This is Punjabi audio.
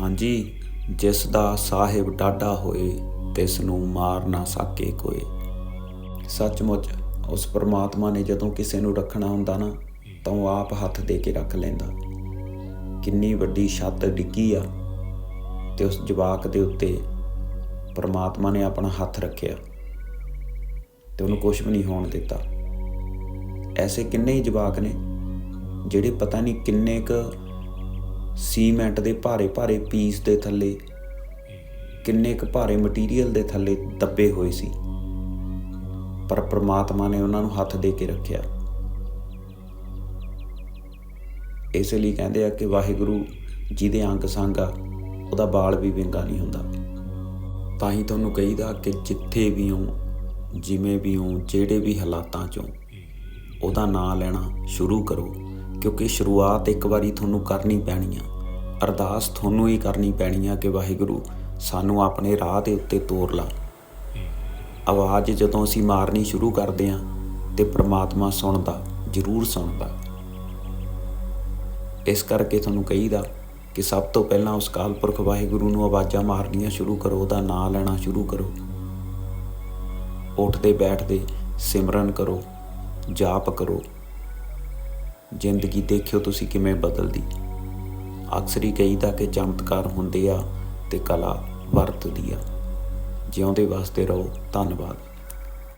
ਹਾਂਜੀ, ਜਿਸ ਦਾ ਸਾਹਿਬ ਡਾਢਾ ਹੋਏ, ਤਿਸ ਨੂੰ ਮਾਰ ਨਾ ਸਕੇ ਕੋਈ ਸੱਚਮੁੱਚ, ਉਸ ਪਰਮਾਤਮਾ ਨੇ ਜਦੋਂ ਕਿਸੇ ਨੂੰ ਰੱਖਣਾ ਹੁੰਦਾ ਨਾ, ਤਾਂ ਉਹ ਆਪ ਹੱਥ ਦੇ ਕੇ ਰੱਖ ਲੈਂਦਾ। ਕਿੰਨੀ ਵੱਡੀ ਛੱਤ ਡਿੱਗੀ ਆ, ਤੇ ਉਸ ਜਵਾਕ ਦੇ ਉੱਤੇ ਪਰਮਾਤਮਾ ਨੇ ਆਪਣਾ ਹੱਥ ਰੱਖਿਆ, ਤੇ ਉਹਨੂੰ ਕੁਝ ਵੀ ਨਹੀਂ ਹੋਣ ਦਿੱਤਾ। ਐਸੇ ਕਿੰਨੇ ਹੀ ਜਵਾਕ ਨੇ, ਜਿਹੜੇ ਪਤਾ ਨਹੀਂ ਕਿੰਨੇ ਕ ਸੀਮੈਂਟ ਦੇ ਭਾਰੇ ਭਾਰੇ ਪੀਸ ਦੇ ਥੱਲੇ, ਕਿੰਨੇ ਕੁ ਭਾਰੇ ਮਟੀਰੀਅਲ ਦੇ ਥੱਲੇ ਦੱਬੇ ਹੋਏ ਸੀ। ਪਰ ਪ੍ਰਮਾਤਮਾ ਨੇ ਉਹਨਾਂ ਨੂੰ ਹੱਥ ਦੇ ਕੇ ਰੱਖਿਆ। ਇਸ ਲਈ ਕਹਿੰਦੇ ਆ ਕਿ ਵਾਹਿਗੁਰੂ ਜਿਹਦੇ ਅੰਗ ਸੰਗ ਆ, ਉਹਦਾ ਬਾਲ ਵੀ ਵਿੰਗਾ ਨਹੀਂ ਹੁੰਦਾ। ਤਾਂ ਹੀ ਤੁਹਾਨੂੰ ਕਹੀਦਾ ਕਿ ਜਿੱਥੇ ਵੀ ਹੋ ਜਿਵੇਂ ਵੀ ਹੋ ਜਿਹੜੇ ਵੀ ਹਾਲਾਤਾਂ ਚੋਂ ਉਹਦਾ ਨਾਂ ਲੈਣਾ ਸ਼ੁਰੂ ਕਰੋ। ਕਿਉਂਕਿ ਸ਼ੁਰੂਆਤ ਇੱਕ ਵਾਰੀ ਤੁਹਾਨੂੰ ਕਰਨੀ ਪੈਣੀ ਆ। ਅਰਦਾਸ ਤੁਹਾਨੂੰ ਹੀ ਕਰਨੀ ਪੈਣੀ ਆ ਕਿ ਵਾਹਿਗੁਰੂ ਸਾਨੂੰ ਆਪਣੇ ਰਾਹ ਦੇ ਉੱਤੇ ਤੋਰ ਲਾ। ਆਵਾਜ਼ ਜਦੋਂ ਅਸੀਂ ਮਾਰਨੀ ਸ਼ੁਰੂ ਕਰਦੇ ਹਾਂ ਤੇ ਪ੍ਰਮਾਤਮਾ ਸੁਣਦਾ, ਜ਼ਰੂਰ ਸੁਣਦਾ। ਇਸ ਕਰਕੇ ਤੁਹਾਨੂੰ ਕਹੀਦਾ ਕਿ ਸਭ ਤੋਂ ਪਹਿਲਾਂ ਉਸ ਕਾਲ ਪੁਰਖ ਵਾਹਿਗੁਰੂ ਨੂੰ ਆਵਾਜ਼ਾਂ ਮਾਰਨੀਆਂ ਸ਼ੁਰੂ ਕਰੋ, ਉਹਦਾ ਨਾਮ ਲੈਣਾ ਸ਼ੁਰੂ ਕਰੋ। ਉੱਠਦੇ ਬੈਠਦੇ ਸਿਮਰਨ ਕਰੋ, ਜਾਪ ਕਰੋ। ਜ਼ਿੰਦਗੀ ਦੇਖਿਓ ਤੁਸੀਂ ਕਿਵੇਂ ਬਦਲਦੀ। ਅਕਸਰ ਹੀ ਕਹੀਦਾ ਕਿ ਚਮਤਕਾਰ ਹੁੰਦੇ ਆ ਤੇ ਕਲਾ ਵਰਤਦੀ ਆ। ਜਿਉਂਦੇ ਵਾਸਤੇ ਰਹੋ। ਧੰਨਵਾਦ।